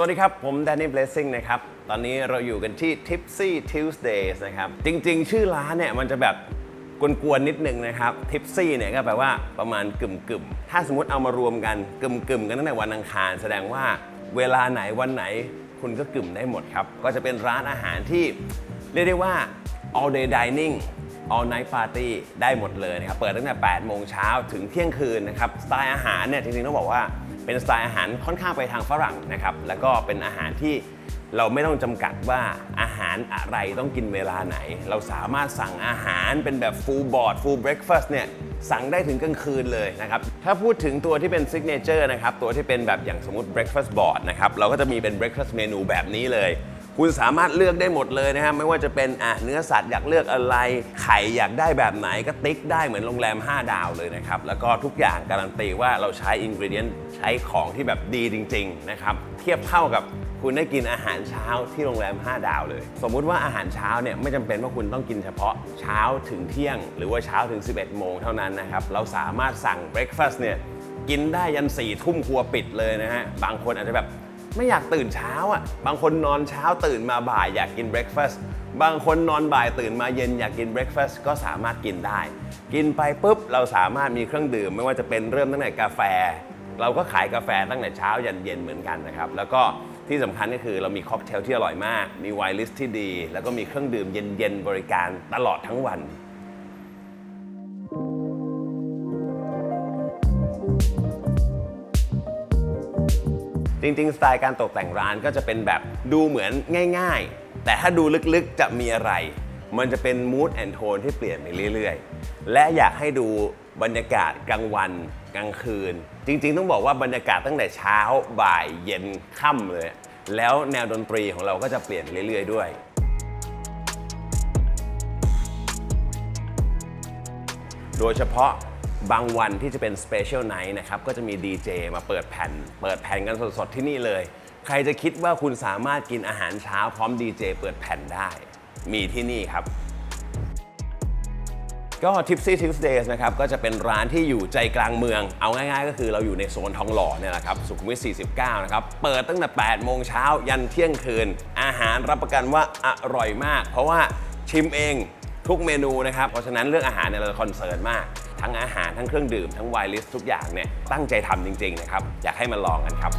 สวัสดีครับ ผม Danny Blessing นะครับ ตอนนี้เราอยู่กันที่ Tipsy Tuesdays นะครับ จริงๆ ชื่อร้านเนี่ยมันจะแบบกวนๆนิดนึงนะครับ Tipsy เนี่ยก็แปลว่าประมาณกึ่มๆ ถ้าสมมติเอามารวมกันกึ่มๆ กันตั้งแต่วันอังคาร แสดงว่าเวลาไหนวันไหนคุณก็กึ่มได้หมดครับ ก็จะเป็นร้านอาหารที่เรียกได้ว่า all day dining all night party ได้หมดเลยนะครับ เปิดตั้งแต่ 8 โมงเช้าถึงเที่ยงคืนนะครับ สไตล์อาหารเนี่ยจริงๆ ต้องบอกว่า เป็นสไตล์อาหารค่อนข้างไปทางฝรั่งนะครับ แล้วก็เป็นอาหารที่เราไม่ต้องจำกัดว่าอาหารอะไรต้องกินเวลาไหน เราสามารถสั่งอาหารเป็นแบบ full board full breakfast เนี่ยสั่งได้ถึงกลางคืนเลยนะครับ ถ้าพูดถึงตัวที่เป็นซิกเนเจอร์นะครับ ตัวที่เป็นแบบอย่างสมมติ breakfast board นะครับ เราก็จะมีเป็น breakfast เมนูแบบนี้เลย คุณสามารถเลือกได้หมดเลยนะครับไม่ว่าจะเป็นอะเนื้อสัตว์อยากเลือกอะไร ไข่อยากได้แบบไหนก็ติ๊กได้เหมือนโรงแรม 5 ดาวเลยนะครับ แล้วก็ทุกอย่างการันตีว่าเราใช้อินกริเดียนใช้ของที่แบบดีจริง ๆ นะครับ เทียบเท่ากับคุณได้กินอาหารเช้าที่โรงแรม 5 ดาวเลย สมมุติว่าอาหารเช้าเนี่ยไม่จำเป็นว่าคุณต้องกินเฉพาะเช้าถึงเที่ยง หรือว่าเช้าถึง 11 โมงเท่านั้นนะครับ เราสามารถสั่งเบรคฟาสต์เนี่ยกินได้ยัน4ี่ทุ่มครัวปิดเลยนะฮะ บางคนอาจจะแบบ ไม่อยากตื่นเช้าอะ บางคนนอนเช้าตื่นมาบ่ายอยากกินเบรคฟาสต์บางคนนอนบ่ายตื่นมาเย็นอยากกินเบรคฟาสต์ก็สามารถกินได้ กินไปปุ๊บเราสามารถมีเครื่องดื่ม ไม่ว่าจะเป็นเริ่มตั้งแต่กาแฟ เราก็ขายกาแฟตั้งแต่เช้ายันเย็นเหมือนกันนะครับ แล้วก็ที่สำคัญก็คือเรามีค็อกเทลที่อร่อยมาก มีไวน์ลิสต์ที่ดี แล้วก็มีเครื่องดื่มเย็นๆบริการตลอดทั้งวัน จริงๆ สไตล์การตกแต่งร้านก็จะเป็นแบบดูเหมือนง่ายๆ แต่ถ้าดูลึกๆจะมีอะไร มันจะเป็น mood and tone ที่เปลี่ยนไปเรื่อยๆ และอยากให้ดูบรรยากาศกลางวันกลางคืน จริง ๆ ต้องบอกว่าบรรยากาศตั้งแต่เช้าบ่ายเย็นค่ำเลย แล้วแนวดนตรีของเราก็จะเปลี่ยนเรื่อยๆ ด้วยโดยเฉพาะ บางวันที่จะเป็น Special Night นะครับก็จะมีดีเจมาเปิดแผ่น เปิดแผ่นกันสดๆที่นี่เลย ใครจะคิดว่าคุณสามารถกินอาหารเช้าพร้อมดีเจเปิดแผ่นได้ มีที่นี่ครับก็ Tipsy Tuesdays นะครับก็จะเป็นร้านที่อยู่ใจกลางเมือง เอาง่ายๆ ก็คือเราอยู่ในโซนทองหล่อเนี่ยแหละครับสุขุมวิท 49 นะครับ เปิดตั้งแต่ 8 โมงเช้ายันเที่ยงคืน อาหารรับประกันว่าอร่อยมาก เพราะว่าชิมเองทุกเมนูนะครับ เพราะฉะนั้นเรื่องอาหารเนี่ยเราคอนเซิร์นมาก ทั้งอาหารทั้งเครื่องดื่มทั้งไวน์ลิสทุกอย่างเนี่ยตั้งใจทำจริงๆนะครับอยากให้มาลองกันครับ